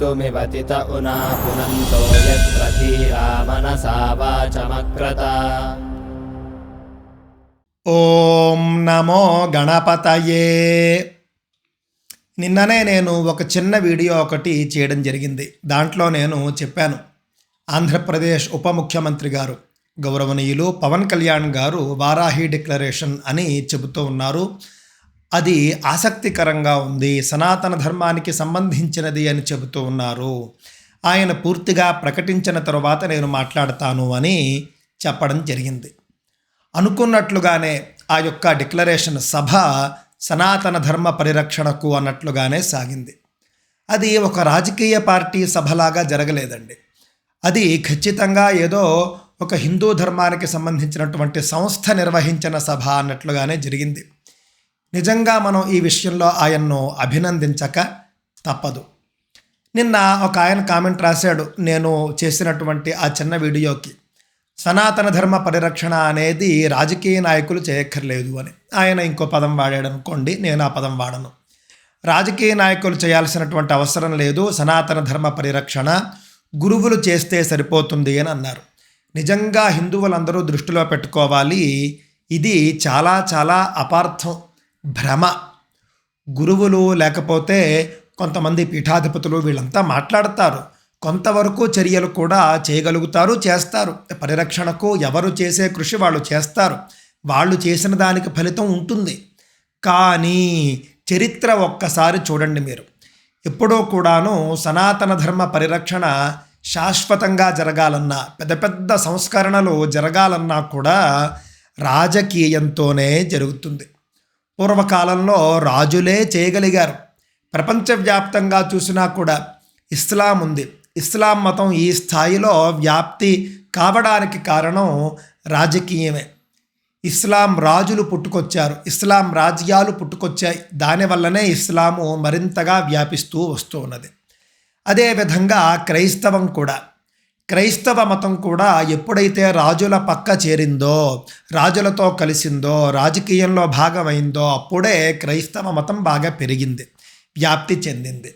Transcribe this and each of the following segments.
मृत्युमिवतित उना पुनन्तो यत्र धीरा मनसा वाचमक्रत ఓం నమో గణపతయే నిన్ననే నేను ఒక చిన్న వీడియో ఒకటి చేయడం జరిగింది దాంట్లో నేను చెప్పాను ఆంధ్రప్రదేశ్ ఉప ముఖ్యమంత్రి గారు గౌరవనీయులు పవన్ కళ్యాణ్ గారు వారాహి డిక్లరేషన్ అని చెబుతూ ఉన్నారు అది ఆసక్తికరంగా ఉంది. సనాతన ధర్మానికి సంబంధించినది అని చెబుతూ ఉన్నారు. ఆయన పూర్తిగా ప్రకటించిన తరువాత నేను మాట్లాడతాను అని చెప్పడం జరిగింది. అనుకున్నట్లుగానే ఆ యొక్క డిక్లరేషన్ సభ సనాతన ధర్మ పరిరక్షణకు అన్నట్లుగానే సాగింది. అది ఒక రాజకీయ పార్టీ సభలాగా జరగలేదండి. అది ఖచ్చితంగా ఏదో ఒక హిందూ ధర్మానికి సంబంధించినటువంటి సంస్థ నిర్వహించిన సభ అన్నట్లుగానే జరిగింది. నిజంగా మనం ఈ విషయంలో ఆయన్ను అభినందించక తప్పదు. నిన్న ఒక ఆయన కామెంట్ రాశాడు నేను చేసినటువంటి ఆ చిన్న వీడియోకి. సనాతన ధర్మ పరిరక్షణ అనేది రాజకీయ నాయకులు చేయక్కర్లేదు అని. ఆయన ఇంకో పదం వాడాడు అనుకోండి నేను ఆ పదం వాడను. రాజకీయ నాయకులు చేయాల్సినటువంటి అవసరం లేదు సనాతన ధర్మ పరిరక్షణ గురువులు చేస్తే సరిపోతుంది అని అన్నారు. నిజంగా హిందువులందరూ దృష్టిలో పెట్టుకోవాలి ఇది చాలా చాలా అపార్థం. భ్రమ. గురువులు లేకపోతే కొంతమంది పీఠాధిపతులు వీళ్ళంతా మాట్లాడతారు. కొంతవరకు చర్యలు కూడా చేయగలుగుతారు చేస్తారు. పరిరక్షణకు ఎవరు చేసే కృషి వాళ్ళు చేస్తారు. వాళ్ళు చేసిన దానికి ఫలితం ఉంటుంది. కానీ చరిత్ర ఒక్కసారి చూడండి మీరు. ఎప్పుడో కూడాను సనాతన ధర్మ పరిరక్షణ శాశ్వతంగా జరగాలన్నా పెద్ద పెద్ద సంస్కరణలు జరగాలన్నా కూడా రాజకీయంతోనే జరుగుతుంది. పూర్వకాలంలో రాజులే చేయగలిగారు. ప్రపంచవ్యాప్తంగా చూసినా కూడా ఇస్లాం ఉంది. ఇస్లాం మతం ఈ స్థాయిలో వ్యాప్తి కావడానికి కారణం రాజకీయమే. ఇస్లాం రాజులు పుట్టుకొచ్చారు. ఇస్లాం రాజ్యాలు పుట్టుకొచ్చాయి. దానివల్లనే ఇస్లాము మరింతగా వ్యాపిస్తూ వస్తూ ఉన్నది. అదేవిధంగా క్రైస్తవం కూడా క్రైస్తవ మతం కూడా ఎప్పుడైతే రాజుల పక్క చేరిందో రాజులతో కలిసిందో రాజకీయంలో భాగమైందో అప్పుడే క్రైస్తవ మతం బాగా పెరిగింది వ్యాప్తి చెందింది.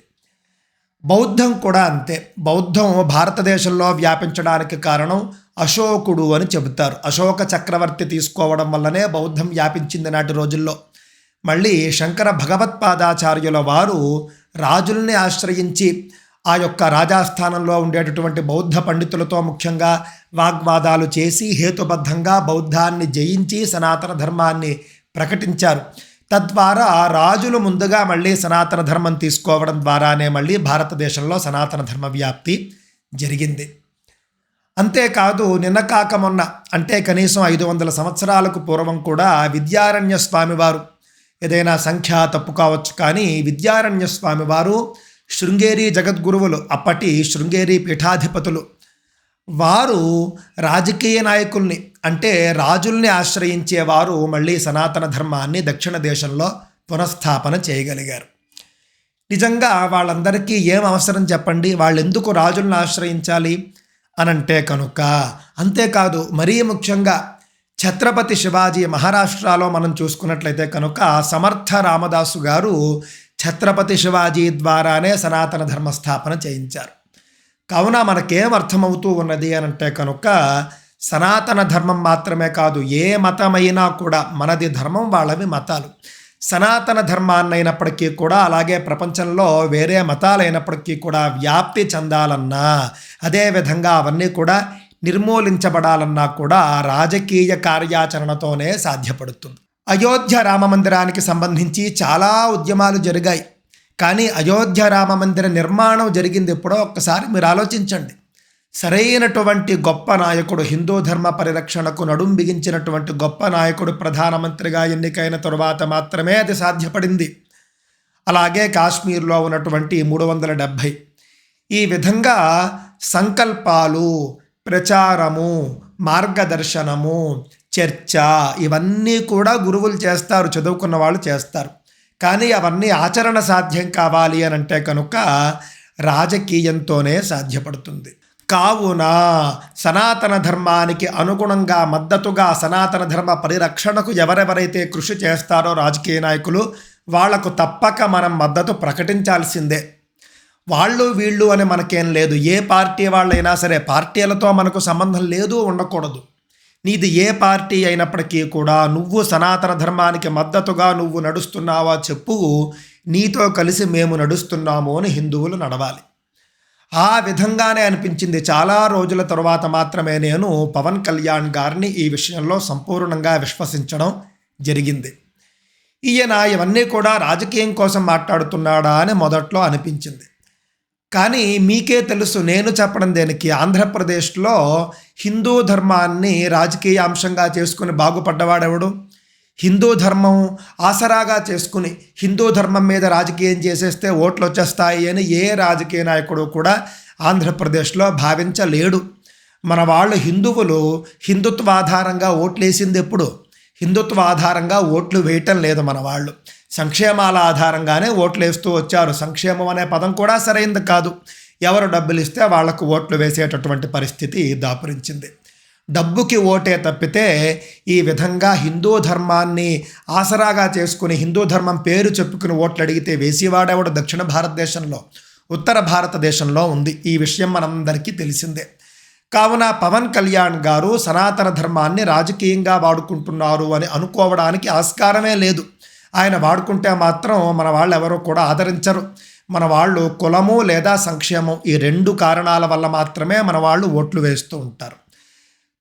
బౌద్ధం కూడా అంతే. బౌద్ధం భారతదేశంలో వ్యాపించడానికి కారణం అశోకుడు అని చెబుతారు. అశోక చక్రవర్తి తీసుకోవడం వల్లనే బౌద్ధం వ్యాపించింది నాటి రోజుల్లో. మళ్ళీ శంకర భగవత్పాదాచార్యుల వారు రాజుల్ని ఆశ్రయించి ఆ యొక్క రాజాస్థానంలో ఉండేటటువంటి బౌద్ధ పండితులతో ముఖ్యంగా వాగ్వాదాలు చేసి హేతుబద్ధంగా బౌద్ధాన్ని జయించి సనాతన ధర్మాన్ని ప్రకటించారు. తద్వారా రాజులు ముందుగా మళ్ళీ సనాతన ధర్మం తీసుకోవడం ద్వారానే మళ్ళీ భారతదేశంలో సనాతన ధర్మ వ్యాప్తి జరిగింది. అంతేకాదు నిన్న కాక మొన్న అంటే కనీసం ఐదు వందల సంవత్సరాలకు పూర్వం కూడా విద్యారణ్య స్వామివారు ఏదైనా సంఖ్య తప్పు కావచ్చు కానీ విద్యారణ్య స్వామివారు శృంగేరి జగద్గురువులు అప్పటి శృంగేరి పీఠాధిపతులు. వారు రాజకీయ నాయకుల్ని అంటే రాజుల్ని ఆశ్రయించేవారు మళ్ళీ సనాతన ధర్మాన్ని దక్షిణ దేశంలో పునఃస్థాపన చేయగలిగారు. నిజంగా వాళ్ళందరికీ ఏం అవసరం చెప్పండి? వాళ్ళు ఎందుకు రాజులను ఆశ్రయించాలి? అనంటే కనుక అంతేకాదు మరీ ముఖ్యంగా ఛత్రపతి శివాజీ మహారాష్ట్రలో మనం చూసుకున్నట్లయితే కనుక సమర్థ రామదాసు గారు ఛత్రపతి శివాజీ ద్వారానే సనాతన ధర్మ స్థాపన చేయించారు. కావున మనకేం అర్థమవుతూ ఉన్నది అని అంటే కనుక సనాతన ధర్మం మాత్రమే కాదు ఏ మతమైనా కూడా మనది ధర్మం వాళ్ళవి మతాలు. సనాతన ధర్మాన్నైనప్పటికీ కూడా అలాగే ప్రపంచంలో వేరే మతాలైనప్పటికీ కూడా వ్యాప్తి చెందాలన్నా అదేవిధంగా అవన్నీ కూడా నిర్మూలించబడాలన్నా కూడా రాజకీయ కార్యాచరణతోనే సాధ్యపడుతుంది. అయోధ్య రామ మందిరానికి సంబంధించి చాలా ఉద్యమాలు జరిగాయి. కానీ అయోధ్య రామ మందిర నిర్మాణం జరిగింది ఎప్పుడో ఒక్కసారి మీరు ఆలోచించండి. సరైనటువంటి గొప్ప నాయకుడు హిందూ ధర్మ పరిరక్షణకు నడుం బిగించినటువంటి గొప్ప నాయకుడు ప్రధానమంత్రిగా ఎన్నికైన తరువాత మాత్రమే అది సాధ్యపడింది. అలాగే కాశ్మీర్లో ఉన్నటువంటి మూడు వందల డెబ్భై. ఈ విధంగా సంకల్పాలు ప్రచారము మార్గదర్శనము చర్చ ఇవన్నీ కూడా గురువులు చేస్తారు చదువుకున్న వాళ్ళు చేస్తారు. కానీ అవన్నీ ఆచరణ సాధ్యం కావాలి అని అంటే కనుక రాజకీయంతోనే సాధ్యపడుతుంది. కావున సనాతన ధర్మానికి అనుగుణంగా మద్దతుగా సనాతన ధర్మ పరిరక్షణకు ఎవరెవరైతే కృషి చేస్తారో రాజకీయ నాయకులు వాళ్ళకు తప్పక మనం మద్దతు ప్రకటించాల్సిందే. వాళ్ళు వీళ్ళు అని మనకేం లేదు. ఏ పార్టీ వాళ్ళైనా సరే పార్టీలతో మనకు సంబంధం లేదు ఉండకూడదు. నీది ఏ పార్టీ అయినప్పటికీ కూడా నువ్వు సనాతన ధర్మానికి మద్దతుగా నువ్వు నడుస్తున్నావా చెప్పు. నీతో కలిసి మేము నడుస్తున్నాము అని హిందువులు నడవాలి. ఆ విధంగానే అనిపించింది. చాలా రోజుల తరువాత మాత్రమే నేను పవన్ కళ్యాణ్ గారిని ఈ విషయంలో సంపూర్ణంగా విశ్వసించడం జరిగింది. ఈయన ఇవన్నీ కూడా రాజకీయం కోసం మాట్లాడుతున్నాడా అని మొదట్లో అనిపించింది. కానీ మీకే తెలుసు నేను చెప్పడం దేనికి? ఆంధ్రప్రదేశ్లో హిందూ ధర్మాన్ని రాజకీయ అంశంగా చేసుకుని బాగుపడ్డవాడెవడు? హిందూ ధర్మం ఆసరాగా చేసుకుని హిందూ ధర్మం మీద రాజకీయం చేసేస్తే ఓట్లు వచ్చేస్తాయి అని ఏ రాజకీయ నాయకుడు కూడా ఆంధ్రప్రదేశ్లో భావించలేడు. మన వాళ్ళు హిందువులు హిందుత్వ ఆధారంగా ఓట్లేసింది ఎప్పుడు? హిందుత్వ ఆధారంగా ఓట్లు వేయటం లేదు మన వాళ్ళు సంక్షేమాల ఆధారంగానే ఓట్లు వేస్తూ వచ్చారు. సంక్షేమం అనే పదం కూడా సరైంది కాదు. ఎవరు డబ్బులు ఇస్తే వాళ్ళకు ఓట్లు వేసేటటువంటి పరిస్థితి దాపురించింది. డబ్బుకి ఓటే తప్పితే ఈ విధంగా హిందూ ధర్మాన్ని ఆసరాగా చేసుకుని హిందూ ధర్మం పేరు చెప్పుకుని ఓట్లు అడిగితే వేసేవాడేవాడు దక్షిణ భారతదేశంలో? ఉత్తర భారతదేశంలో ఉంది. ఈ విషయం మనందరికీ తెలిసిందే. కావున పవన్ కళ్యాణ్ గారు సనాతన ధర్మాన్ని రాజకీయంగా వాడుకుంటున్నారు అని అనుకోవడానికి ఆస్కారమే లేదు. ఆయన వాడుకుంటే మాత్రం మన వాళ్ళు ఎవరో కూడా ఆదరించరు. మన వాళ్ళు కులము లేదా సంక్షేమం ఈ రెండు కారణాల వల్ల మాత్రమే మన వాళ్ళు ఓట్లు వేస్తూ ఉంటారు.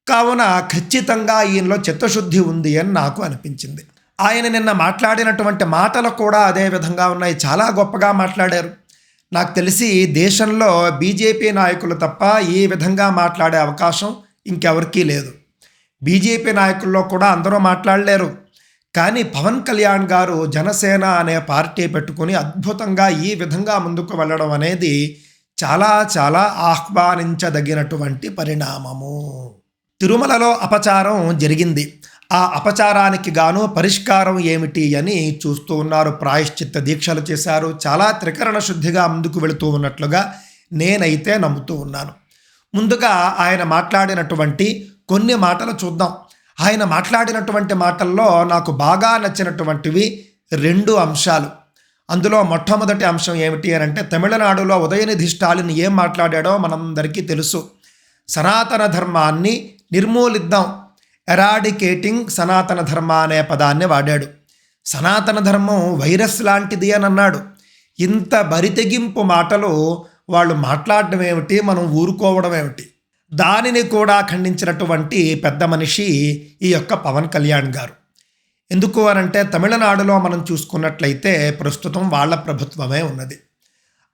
కావున ఖచ్చితంగా ఈయనలో చిత్తశుద్ధి ఉంది అని నాకు అనిపించింది. ఆయన నిన్న మాట్లాడినటువంటి మాటలు కూడా అదే విధంగా ఉన్నాయి. చాలా గొప్పగా మాట్లాడారు. నాకు తెలిసి దేశంలో బీజేపీ నాయకులు తప్ప ఈ విధంగా మాట్లాడే అవకాశం ఇంకెవరికీ లేదు. బీజేపీ నాయకుల్లో కూడా అందరూ మాట్లాడలేరు. కానీ పవన్ కళ్యాణ్ గారు జనసేన అనే పార్టీ పెట్టుకుని అద్భుతంగా ఈ విధంగా ముందుకు వెళ్ళడం అనేది చాలా చాలా ఆహ్వానించదగినటువంటి పరిణామము. తిరుమలలో అపచారం జరిగింది. ఆ అపచారానికి గాను పరిష్కారం ఏమిటి అని చూస్తూ ఉన్నారు. ప్రాయశ్చిత్త దీక్షలు చేశారు. చాలా త్రికరణ శుద్ధిగా ముందుకు వెళుతూ ఉన్నట్లుగా నేనైతే నమ్ముతూ ఉన్నాను. ముందుగా ఆయన మాట్లాడినటువంటి కొన్ని మాటలు చూద్దాం. ఆయన మాట్లాడినటువంటి మాటల్లో నాకు బాగా నచ్చినటువంటివి రెండు అంశాలు. అందులో మొట్టమొదటి అంశం ఏమిటి అని అంటే తమిళనాడులో ఉదయనిధి స్టాలిన్ ఏం మాట్లాడాడో మనందరికీ తెలుసు. సనాతన ధర్మాన్ని నిర్మూలిద్దాం. ఎరాడికేటింగ్ సనాతన ధర్మ అనే పదాన్ని వాడాడు. సనాతన ధర్మం వైరస్ లాంటిది అని అన్నాడు. ఇంత బరితెగింపు మాటలు వాళ్ళు మాట్లాడడం ఏమిటి? మనం ఊరుకోవడం ఏమిటి? దానిని కూడా ఖండించినటువంటి పెద్ద మనిషి ఈ యొక్క పవన్ కళ్యాణ్ గారు. ఎందుకు అనంటే తమిళనాడులో మనం చూసుకున్నట్లయితే ప్రస్తుతం వాళ్ళ ప్రభుత్వమే ఉన్నది.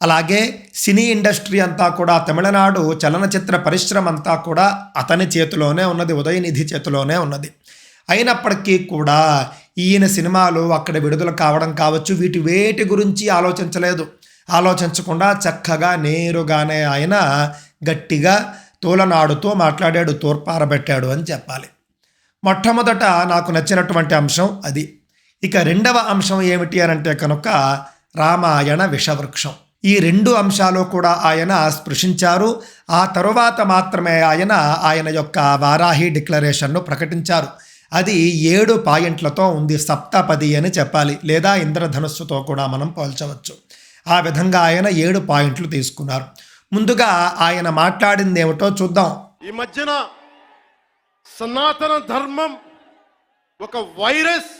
అలాగే సినీ ఇండస్ట్రీ అంతా కూడా తమిళనాడు చలనచిత్ర పరిశ్రమ అంతా కూడా అతని చేతిలోనే ఉన్నది ఉదయనిధి చేతిలోనే ఉన్నది. అయినప్పటికీ కూడా ఈయన సినిమాలు అక్కడ విడుదల కావడం కావచ్చు వీటి వేటి గురించి ఆలోచించలేదు. ఆలోచించకుండా చక్కగా నేరుగానే ఆయన గట్టిగా తోలనాడుతో మాట్లాడాడు తోర్పారబెట్టాడు అని చెప్పాలి. మొట్టమొదట నాకు నచ్చినటువంటి అంశం అది. ఇక రెండవ అంశం ఏమిటి అని అంటే కనుక రామాయణ విషవృక్షం. ఈ రెండు అంశాలు కూడా ఆయన స్పృశించారు. ఆ తరువాత మాత్రమే ఆయన ఆయన యొక్క వారాహి డిక్లరేషన్ను ప్రకటించారు. అది ఏడు పాయింట్లతో ఉంది సప్తపది అని చెప్పాలి. లేదా ఇంద్రధనుస్సుతో కూడా మనం పోల్చవచ్చు. ఆ విధంగా ఆయన ఏడు పాయింట్లు తీసుకున్నారు. ముందుగా ఆయన మాట్లాడింది ఏమిటో చూద్దాం. ఈ మధ్యన సనాతన ధర్మం ఒక వైరస్.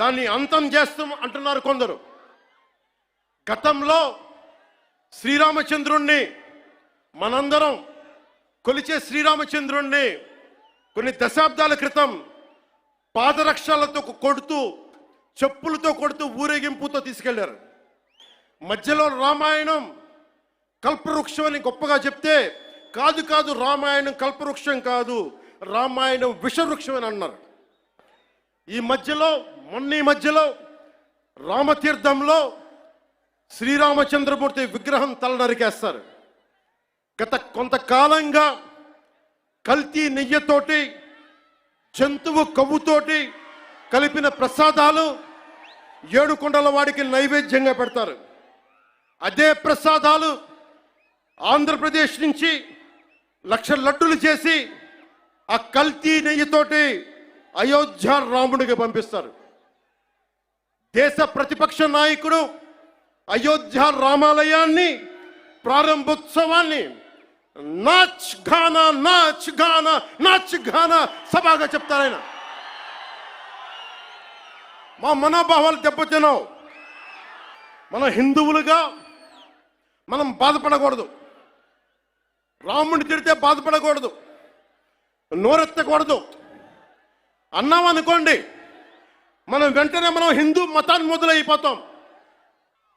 దాన్ని అంతం చేస్తాం అంటున్నారు కొందరు. గతంలో శ్రీరామచంద్రుణ్ణి మనందరం కొలిచే శ్రీరామచంద్రుణ్ణి కొన్ని దశాబ్దాల క్రితం పాదరక్షలతో కొడుతూ చెప్పులతో కొడుతూ ఊరేగింపుతో తీసుకెళ్ళారు. మధ్యలో రామాయణం కల్పవృక్షం అని గొప్పగా చెప్తే కాదు కాదు రామాయణం కల్పవృక్షం కాదు రామాయణం విషవృక్షం అని అన్నారు. ఈ మధ్యలో మొన్న ఈ మధ్యలో రామతీర్థంలో శ్రీరామచంద్రమూర్తి విగ్రహం తల నరికేస్తారు గత కొంతకాలంగా కల్తీ నెయ్యతోటి జంతువు కొవ్వుతోటి కలిపిన ప్రసాదాలు ఏడుకొండల వాడికి నైవేద్యంగా పెడతారు. అదే ప్రసాదాలు ఆంధ్రప్రదేశ్ నుంచి లక్ష లడ్డులు చేసి ఆ కల్తీ నెయ్యితోటి అయోధ్య రాముడికి పంపిస్తారు. దేశ ప్రతిపక్ష నాయకుడు అయోధ్య రామాలయాన్ని ప్రారంభోత్సవాన్ని నాచ్ గానా నాచ్ గానా నాచ్ గానా సభగా చెప్తారాయన మా మనోభావాలు దెబ్బతినవు మన హిందువులుగా మనం బాధపడకూడదు. రాముడిని తిడితే బాధపడకూడదు. నోరెత్తకూడదు. అన్నాం అనుకోండి మనం వెంటనే మనం హిందూ మతాన్ని మొదలైపోతాం.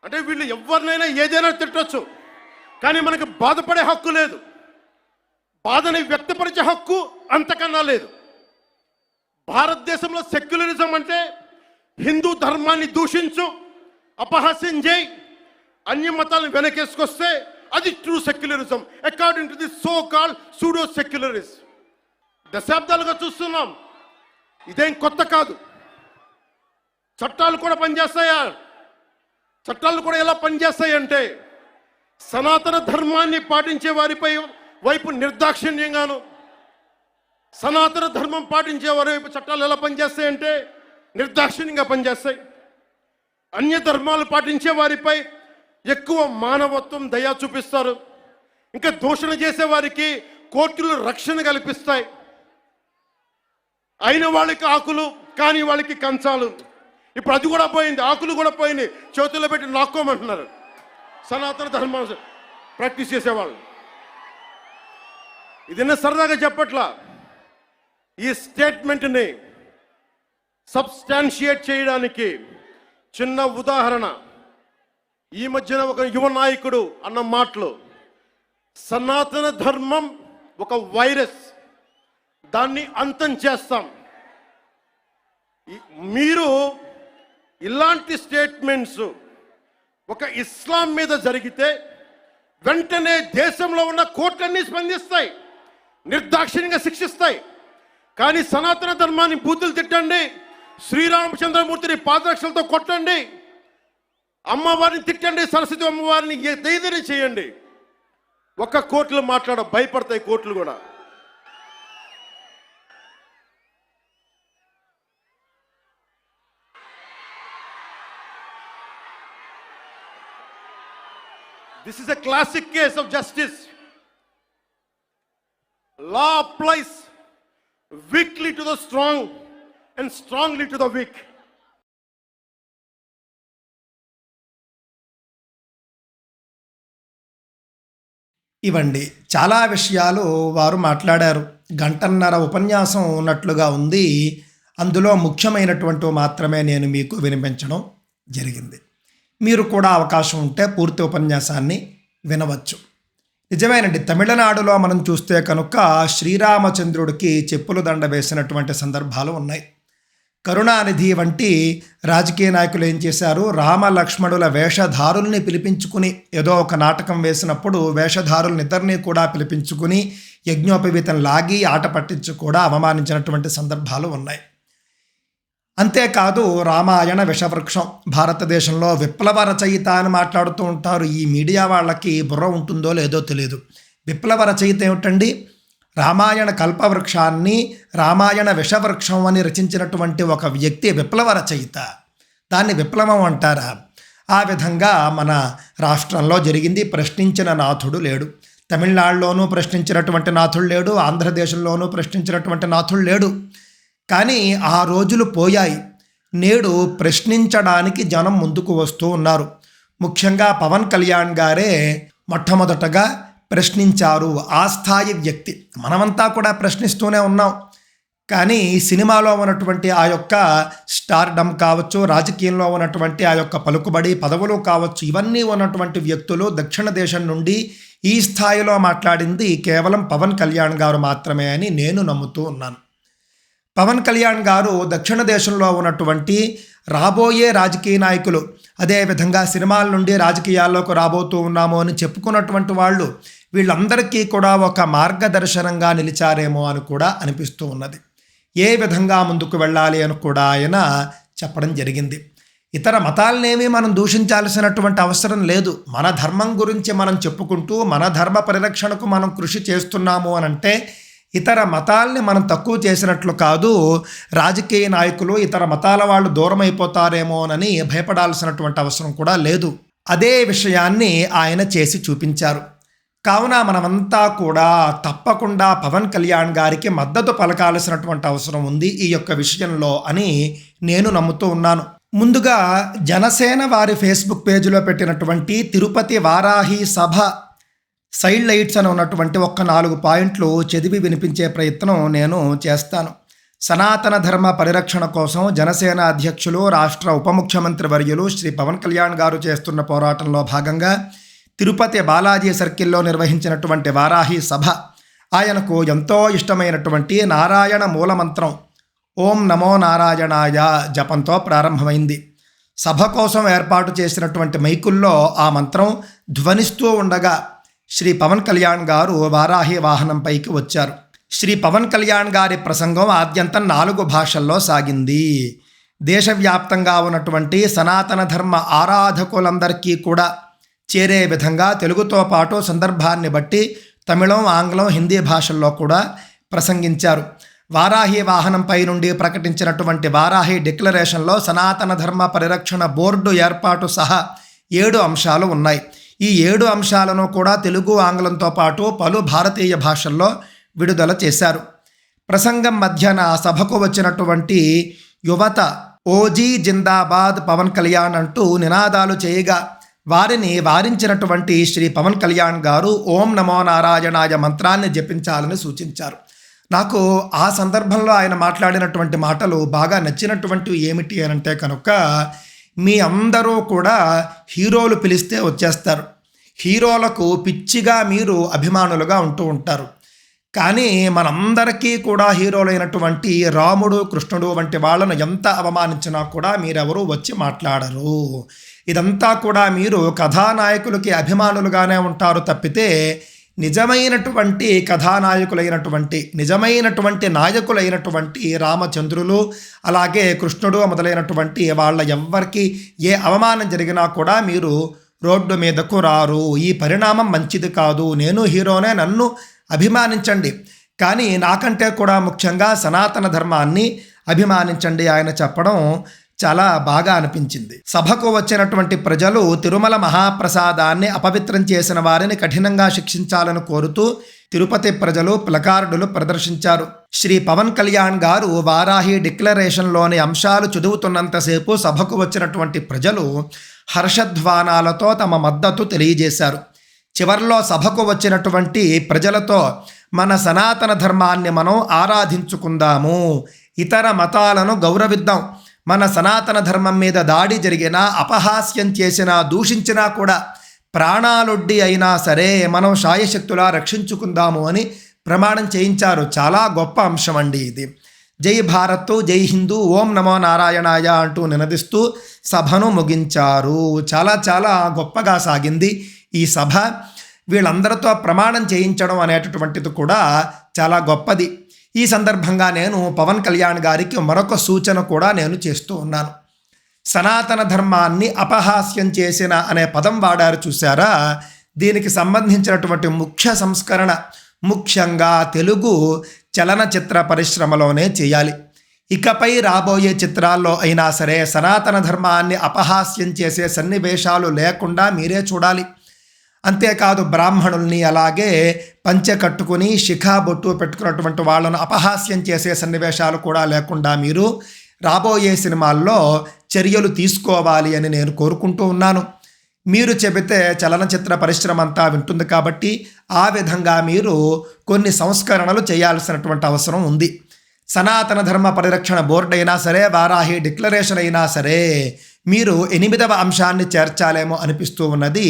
అంటే వీళ్ళు ఎవరినైనా ఏదైనా తిట్టొచ్చు కానీ మనకి బాధపడే హక్కు లేదు. బాధని వ్యక్తపరిచే హక్కు అంతకన్నా లేదు. భారతదేశంలో సెక్యులరిజం అంటే హిందూ ధర్మాన్ని దూషించు అపహాస్యం చేయి అన్య మతాలను వెనకేసుకొస్తే అది true secularism according to the so call pseudo secularism దశాబ్దాలుగా చూస్తున్నాం. ఇదేం కొత్త కాదు. చట్టాలు కూడా పనిచేస్తాయా? చట్టాలు కూడా ఎలా పనిచేస్తాయంటే సనాతన ధర్మాన్ని పాటించే వారిపై వైపు నిర్దాక్షిణ్యంగాను సనాతన ధర్మం పాటించే వారి వైపు చట్టాలు ఎలా పనిచేస్తాయంటే నిర్దాక్షిణ్యంగా పనిచేస్తాయి. అన్య ధర్మాలు పాటించే వారిపై ఎక్కువ మానవత్వం దయా చూపిస్తారు. ఇంకా దూషణ చేసే వారికి కోర్టులు రక్షణ కల్పిస్తాయి. అయిన వాళ్ళకి ఆకులు కానీ వాళ్ళకి కంచాలు. ఇప్పుడు అది కూడా పోయింది ఆకులు కూడా పోయింది చేతుల్లో పెట్టి నాక్కోమంటున్నారు. సనాతన ధర్మం ప్రాక్టీస్ చేసేవాళ్ళు. ఇది సరదాగా చెప్పట్లా? ఈ స్టేట్మెంట్ని సబ్స్టాన్షియేట్ చేయడానికి చిన్న ఉదాహరణ. ఈ మధ్యన ఒక యువ నాయకుడు అన్న మాటలు. సనాతన ధర్మం ఒక వైరస్. దాన్ని అంతం చేస్తాం. మీరు ఇలాంటి స్టేట్మెంట్స్ ఒక ఇస్లాం మీద జరిగితే వెంటనే దేశంలో ఉన్న కోర్టులన్నీ స్పందిస్తాయి. నిర్దాక్షిణ్యంగా శిక్షిస్తాయి. కానీ సనాతన ధర్మాన్ని బూతులు తిట్టండి. శ్రీరామచంద్రమూర్తిని పాదరక్షలతో కొట్టండి. అమ్మవారిని తిట్టండి సరస్వతి అమ్మవారిని దైదర్యం చేయండి? ఒక్క కోర్టులు మాట్లాడ భయపడతాయి కోర్టులు కూడా. This is a classic case of justice law applies weakly to the strong and strongly to the weak ఇవండి చాలా విషయాలు వారు మాట్లాడారు. గంటన్నర ఉపన్యాసం ఉన్నట్లుగా ఉంది. అందులో ముఖ్యమైనటువంటి మాత్రమే నేను మీకు వినిపించడం జరిగింది. మీరు కూడా అవకాశం ఉంటే పూర్తి ఉపన్యాసాన్ని వినవచ్చు. నిజమేనండి. తమిళనాడులో మనం చూస్తే కనుక శ్రీరామచంద్రుడికి చెప్పులు దండ వేసినటువంటి సందర్భాలు ఉన్నాయి. కరుణానిధి వంటి రాజకీయ నాయకులు ఏం చేశారు? రామ లక్ష్మణుల వేషధారుల్ని పిలిపించుకుని ఏదో ఒక నాటకం వేసినప్పుడు వేషధారులనిద్దరినీ కూడా పిలిపించుకుని యజ్ఞోపవీతం లాగి ఆట పట్టించి కూడా అవమానించినటువంటి సందర్భాలు ఉన్నాయి. అంతేకాదు రామాయణ విషవృక్షం భారతదేశంలో విప్లవ రచయిత అని మాట్లాడుతూ ఉంటారు. ఈ మీడియా వాళ్ళకి బుర్ర ఉంటుందో లేదో తెలియదు విప్లవ రచయిత ఏమిటండి? రామాయణ కల్పవృక్షాన్ని రామాయణ విషవృక్షం అని రచించినటువంటి ఒక వ్యక్తి విప్లవ రచయిత దాన్ని విప్లవం అంటారా? ఆ విధంగా మన రాష్ట్రంలో జరిగింది. ప్రశ్నించిన నాథుడు లేడు. తమిళనాడులోనూ ప్రశ్నించినటువంటి నాథుడు లేడు. ఆంధ్రదేశంలోనూ ప్రశ్నించినటువంటి నాథుడు లేడు. కానీ ఆ రోజులు పోయాయి. నేడు ప్రశ్నించడానికి జనం ముందుకు వస్తూ ఉన్నారు. ముఖ్యంగా పవన్ కళ్యాణ్ గారే మొట్టమొదటగా ప్రశ్నించారు. ఆ స్థాయి వ్యక్తి. మనమంతా కూడా ప్రశ్నిస్తూనే ఉన్నాం. కానీ సినిమాలో ఉన్నటువంటి ఆ యొక్క స్టార్డమ్ కావచ్చు రాజకీయంలో ఉన్నటువంటి ఆ యొక్క పలుకుబడి పదవులు కావచ్చు ఇవన్నీ ఉన్నటువంటి వ్యక్తులు దక్షిణ దేశం నుండి ఈ స్థాయిలో మాట్లాడింది కేవలం పవన్ కళ్యాణ్ గారు మాత్రమే అని నేను నమ్ముతూ ఉన్నాను. పవన్ కళ్యాణ్ గారు దక్షిణ దేశంలో ఉన్నటువంటి రాబోయే రాజకీయ నాయకులు. అదేవిధంగా సినిమాల నుండి రాజకీయాల్లోకి రాబోతూ ఉన్నాము అని చెప్పుకున్నటువంటి వాళ్ళు వీళ్ళందరికీ కూడా ఒక మార్గదర్శనంగా నిలిచారేమో అని కూడా అనిపిస్తూ ఉన్నది. ఏ విధంగా ముందుకు వెళ్ళాలి అని కూడా ఆయన చెప్పడం జరిగింది. ఇతర మతాలనేమీ మనం దూషించాల్సినటువంటి అవసరం లేదు. మన ధర్మం గురించి మనం చెప్పుకుంటూ మన ధర్మ పరిరక్షణకు మనం కృషి చేస్తున్నాము అని అంటే ఇతర మతాల్ని మనం తక్కువ చేసినట్లు కాదు రాజకీయ నాయకులు ఇతర మతాల వాళ్ళు దూరం అయిపోతారేమోనని భయపడాల్సినటువంటి అవసరం కూడా లేదు. అదే విషయాన్ని ఆయన చేసి చూపించారు. కావున మనమంతా కూడా తప్పకుండా పవన్ కళ్యాణ్ గారికి మద్దతు పలకాల్సినటువంటి అవసరం ఉంది ఈ యొక్క విషయంలో అని నేను నమ్ముతూ ఉన్నాను. ముందుగా జనసేన వారి ఫేస్బుక్ పేజీలో పెట్టినటువంటి తిరుపతి వారాహి సభ సైడ్ లైట్స్ అని ఉన్నటువంటి ఒక్క నాలుగు పాయింట్లు చదివి వినిపించే ప్రయత్నం నేను చేస్తాను. సనాతన ధర్మ పరిరక్షణ కోసం జనసేన అధ్యక్షులు రాష్ట్ర ఉప ముఖ్యమంత్రి వర్యులు శ్రీ పవన్ కళ్యాణ్ గారు చేస్తున్న పోరాటంలో భాగంగా తిరుపతి బాలాజీ సర్కిల్లో నిర్వహించినటువంటి వారాహి సభ. ఆయనకు ఎంతో ఇష్టమైనటువంటి నారాయణ మూలమంత్రం ఓం నమో నారాయణాయ జపంతో ప్రారంభమైంది. సభ కోసం ఏర్పాటు చేసినటువంటి మైకుల్లో ఆ మంత్రం ధ్వనిస్తూ ఉండగా శ్రీ పవన్ కళ్యాణ్ గారు వారాహి వాహనంపైకి వచ్చారు. శ్రీ పవన్ కళ్యాణ్ గారి ప్రసంగం ఆద్యంతం నాలుగు భాషల్లో సాగింది. దేశవ్యాప్తంగా ఉన్నటువంటి సనాతన ధర్మ ఆరాధకులందరికీ కూడా చేరే విధంగా తెలుగుతో పాటు సందర్భాన్ని బట్టి తమిళం ఆంగ్లం హిందీ భాషల్లో కూడా ప్రసంగించారు. వారాహి వాహనంపై నుండి ప్రకటించినటువంటి వారాహి డిక్లరేషన్లో సనాతన ధర్మ పరిరక్షణ బోర్డు ఏర్పాటు సహా ఏడు అంశాలు ఉన్నాయి. ఈ ఏడు అంశాలను కూడా తెలుగు ఆంగ్లంతో పాటు పలు భారతీయ భాషల్లో విడుదల చేశారు. ప్రసంగం మధ్యన సభకు వచ్చినటువంటి యువత ఓజీ జిందాబాద్ పవన్ కళ్యాణ్ అంటూ నినాదాలు చేయగా వారిని వారించినటువంటి శ్రీ పవన్ కళ్యాణ్ గారు ఓం నమో నారాయణాయ మంత్రాన్ని జపించాలని సూచించారు. నాకు ఆ సందర్భంలో ఆయన మాట్లాడినటువంటి మాటలు బాగా నచ్చినటువంటివి ఏమిటి అని అంటే కనుక మీ అందరూ కూడా హీరోలు పిలిస్తే వచ్చేస్తారు. హీరోలకు పిచ్చిగా మీరు అభిమానులుగా ఉంటూ ఉంటారు. కానీ మనందరికీ కూడా హీరోలైనటువంటి రాముడు కృష్ణుడు వంటి వాళ్ళను ఎంత అవమానించినా కూడా మీరెవరూ వచ్చి మాట్లాడరు. ఇదంతా కూడా మీరు కథానాయకులకి అభిమానులుగానే ఉంటారు తప్పితే నిజమైనటువంటి కథానాయకులైనటువంటి నిజమైనటువంటి నాయకులైనటువంటి రామచంద్రులు అలాగే కృష్ణుడు మొదలైనటువంటి వాళ్ళ ఎవ్వరికి ఏ అవమానం జరిగినా కూడా మీరు రోడ్డు మీదకు రారు. ఈ పరిణామం మంచిది కాదు. నేను హీరోనే నన్ను అభిమానించండి. కానీ నాకంటే కూడా ముఖ్యంగా సనాతన ధర్మాన్ని అభిమానించండి ఆయన చెప్పడం చాలా బాగా అనిపించింది. సభకు వచ్చినటువంటి ప్రజలు తిరుమల మహాప్రసాదాన్ని అపవిత్రం చేసిన వారిని కఠినంగా శిక్షించాలని కోరుతూ తిరుపతి ప్రజలు ప్లకార్డులు ప్రదర్శించారు. శ్రీ పవన్ కళ్యాణ్ గారు వారాహి డిక్లరేషన్లోని అంశాలు చదువుతున్నంతసేపు సభకు వచ్చినటువంటి ప్రజలు హర్షధ్వానాలతో తమ మద్దతు తెలియజేశారు. చివర్లో సభకు వచ్చినటువంటి ప్రజలతో మన సనాతన ధర్మాన్ని మనం ఆరాధించుకుందాము. ఇతర మతాలను గౌరవిద్దాం. మన సనాతన ధర్మం మీద దాడి జరిగినా అపహాస్యం చేసినా దూషించినా కూడా ప్రాణాలొడ్డి అయినా సరే మనం శాయశక్తులా రక్షించుకుందాము అని ప్రమాణం చేయించారు. చాలా గొప్ప అంశం అండి ఇది. జై భారత్ జై హిందూ ఓం నమో నారాయణాయ అంటూ నినదిస్తూ సభను ముగించారు. చాలా చాలా గొప్పగా సాగింది. ఈ సభ వీళ్ళందరితో ప్రమాణం చేయించడం అనేటటువంటిది కూడా చాలా గొప్పది. ఈ సందర్భంగా నేను పవన్ కళ్యాణ్ గారికి మరొక సూచన కూడా నేను చేస్తూ ఉన్నాను. సనాతన ధర్మాన్ని అపహాస్యం చేసిన అనే పదం వాడారు చూసారా దీనికి సంబంధించినటువంటి ముఖ్య సంస్కరణ ముఖ్యంగా తెలుగు చలనచిత్ర పరిశ్రమలోనే చేయాలి. ఇకపై రాబోయే చిత్రాల్లో అయినా సరే సనాతన ధర్మాన్ని అపహాస్యం చేసే సన్నివేశాలు లేకుండా మీరే చూడాలి. అంతేకాదు బ్రాహ్మణుల్ని అలాగే పంచె కట్టుకుని శిఖా బొట్టు పెట్టుకున్నటువంటి వాళ్ళను అపహాస్యం చేసే సన్నివేశాలు కూడా లేకుండా మీరు రాబోయే సినిమాల్లో చర్యలు తీసుకోవాలి అని నేను కోరుకుంటూ ఉన్నాను. మీరు చెబితే చలనచిత్ర పరిశ్రమ అంతా వింటుంది కాబట్టి ఆ విధంగా మీరు కొన్ని సంస్కరణలు చేయాల్సినటువంటి అవసరం ఉంది. సనాతన ధర్మ పరిరక్షణ బోర్డు అయినా సరే వారాహి డిక్లరేషన్ అయినా సరే మీరు ఎనిమిదవ అంశాన్ని చేర్చాలేమో అనిపిస్తూ ఉన్నది.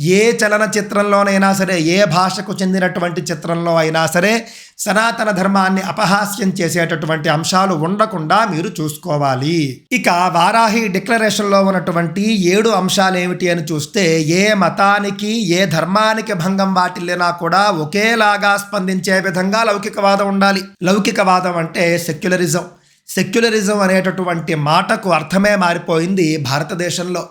ఏ చలనచిత్రంలోనైనా సరే ఏ భాషకు చెందినటువంటి చిత్రంలో అయినా సరే సనాతన ధర్మాన్ని అపహాస్యం చేసేటటువంటి అంశాలు ఉండకుండా మీరు చూసుకోవాలి. ఇక వారాహి డిక్లరేషన్లో ఉన్నటువంటి ఏడు అంశాలు ఏమిటి అని చూస్తే ఏ మతానికి ఏ ధర్మానికి భంగం వాటిల్లినా కూడా ఒకేలాగా స్పందించే విధంగా లౌకికవాదం ఉండాలి. లౌకికవాదం అంటే సెక్యులరిజం. సెక్యులరిజం అనేటటువంటి మాటకు అర్థమే మారిపోయింది భారతదేశంలో.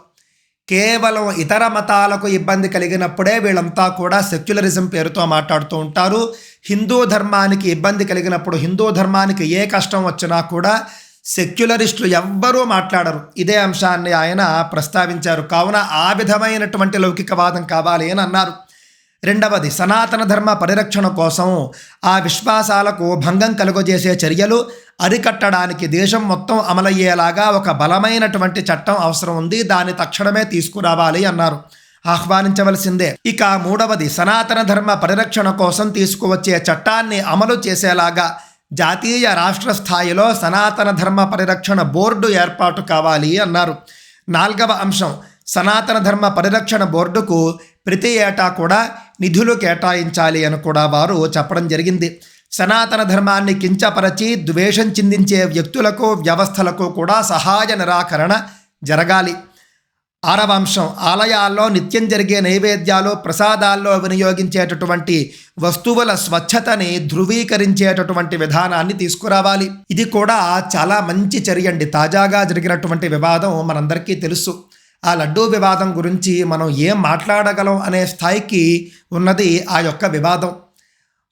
కేవలం ఇతర మతాలకు ఇబ్బంది కలిగినప్పుడే వీళ్ళంతా కూడా సెక్యులరిజం పేరుతో మాట్లాడుతూ ఉంటారు. హిందూ ధర్మానికి ఇబ్బంది కలిగినప్పుడు హిందూ ధర్మానికి ఏ కష్టం వచ్చినా కూడా సెక్యులరిస్టులు ఎవ్వరూ మాట్లాడరు. ఇదే అంశాన్ని ఆయన ప్రస్తావించారు. కావున ఆ విధమైనటువంటి లౌకికవాదం కావాలి అని అన్నారు. రెండవది సనాతన ధర్మ పరిరక్షణ కోసం ఆ విశ్వాసాలకు భంగం కలుగజేసే చర్యలు అరికట్టడానికి దేశం మొత్తం అమలయ్యేలాగా ఒక బలమైనటువంటి చట్టం అవసరం ఉంది దాన్ని తక్షణమే తీసుకురావాలి అన్నారు. ఆహ్వానించవలసిందే. ఇక మూడవది సనాతన ధర్మ పరిరక్షణ కోసం తీసుకువచ్చే చట్టాన్ని అమలు చేసేలాగా జాతీయ రాష్ట్ర స్థాయిలో సనాతన ధర్మ పరిరక్షణ బోర్డు ఏర్పాటు కావాలి అన్నారు. నాలుగవ అంశం సనాతన ధర్మ పరిరక్షణ బోర్డుకు ప్రతి ఏటా కూడా నిధులు కేటాయించాలి అని కూడా వారు చెప్పడం జరిగింది. సనాతన ధర్మాన్ని కించపరచి ద్వేషం చిందించే వ్యక్తులకు వ్యవస్థలకు కూడా సహాయ నిరాకరణ జరగాలి. ఆరవ అంశం ఆలయాల్లో నిత్యం జరిగే నైవేద్యాలు ప్రసాదాల్లో వినియోగించేటటువంటి వస్తువుల స్వచ్ఛతని ధృవీకరించేటటువంటి విధానాన్ని తీసుకురావాలి. ఇది కూడా చాలా మంచి చర్య అండి. తాజాగా జరిగినటువంటి వివాదం మనందరికీ తెలుసు. ఆ లడ్డూ వివాదం గురించి మనం ఏం మాట్లాడగలం అనే స్థాయికి ఉన్నది ఆ యొక్క వివాదం.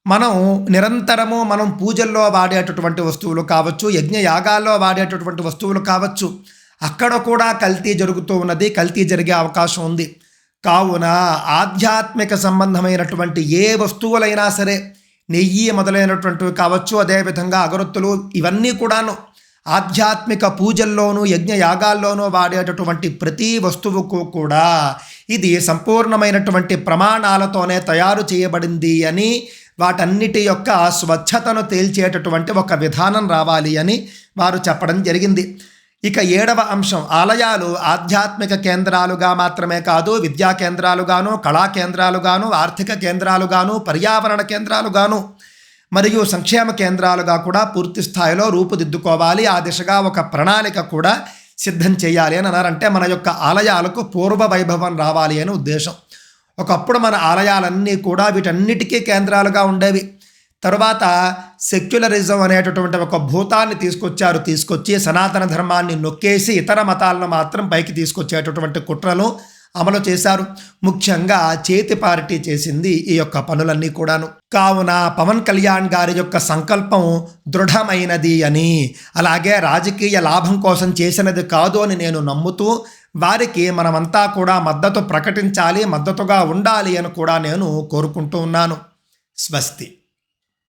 మనం నిరంతరము మనం పూజల్లో వాడేటటువంటి వస్తువులు కావచ్చు యజ్ఞయాగాల్లో వాడేటటువంటి వస్తువులు కావచ్చు అక్కడ కూడా కల్తీ జరుగుతూ ఉన్నది కల్తీ జరిగే అవకాశం ఉంది. కావున ఆధ్యాత్మిక సంబంధమైనటువంటి ఏ వస్తువులైనా సరే నెయ్యి మొదలైనటువంటివి కావచ్చు అదేవిధంగా అగరొత్తులు ఇవన్నీ కూడాను ఆధ్యాత్మిక పూజల్లోనూ యజ్ఞయాగాల్లోనూ వాడేటటువంటి ప్రతి వస్తువుకు కూడా ఇది సంపూర్ణమైనటువంటి ప్రమాణాలతోనే తయారు చేయబడింది అని వాటన్నిటి యొక్క స్వచ్ఛతను తేల్చేటటువంటి ఒక విధానం రావాలి అని వారు చెప్పడం జరిగింది. ఇక ఏడవ అంశం ఆలయాలు ఆధ్యాత్మిక కేంద్రాలుగా మాత్రమే కాదు విద్యా కేంద్రాలుగాను కళా కేంద్రాలుగాను ఆర్థిక కేంద్రాలుగాను పర్యావరణ కేంద్రాలుగాను మరియు సంక్షేమ కేంద్రాలుగా కూడా పూర్తి స్థాయిలో రూపుదిద్దుకోవాలి. ఆ దిశగా ఒక ప్రణాళిక కూడా సిద్ధం చేయాలి అని అన్నారంటే మన యొక్క ఆలయాలకు పూర్వ వైభవం రావాలి అని ఉద్దేశం. ఒకప్పుడు మన ఆలయాలన్నీ కూడా వీటన్నిటికీ కేంద్రాలుగా ఉండేవి. తరువాత సెక్యులరిజం అనేటటువంటి ఒక భూతాన్ని తీసుకొచ్చారు. తీసుకొచ్చి సనాతన ధర్మాన్ని నొక్కేసి ఇతర మతాలను మాత్రం పైకి తీసుకొచ్చేటటువంటి కుట్రలు అమలు చేశారు. ముఖ్యంగా చేతి పార్టీ చేసింది ఈ యొక్క పనులన్నీ కూడాను. కావున పవన్ కళ్యాణ్ గారి యొక్క సంకల్పం దృఢమైనది అని అలాగే రాజకీయ లాభం కోసం చేసినది కాదు అని నేను నమ్ముతూ వారికి మనమంతా కూడా మద్దతు ప్రకటించాలి మద్దతుగా ఉండాలి అని కూడా నేను కోరుకుంటూ ఉన్నాను. స్వస్తి.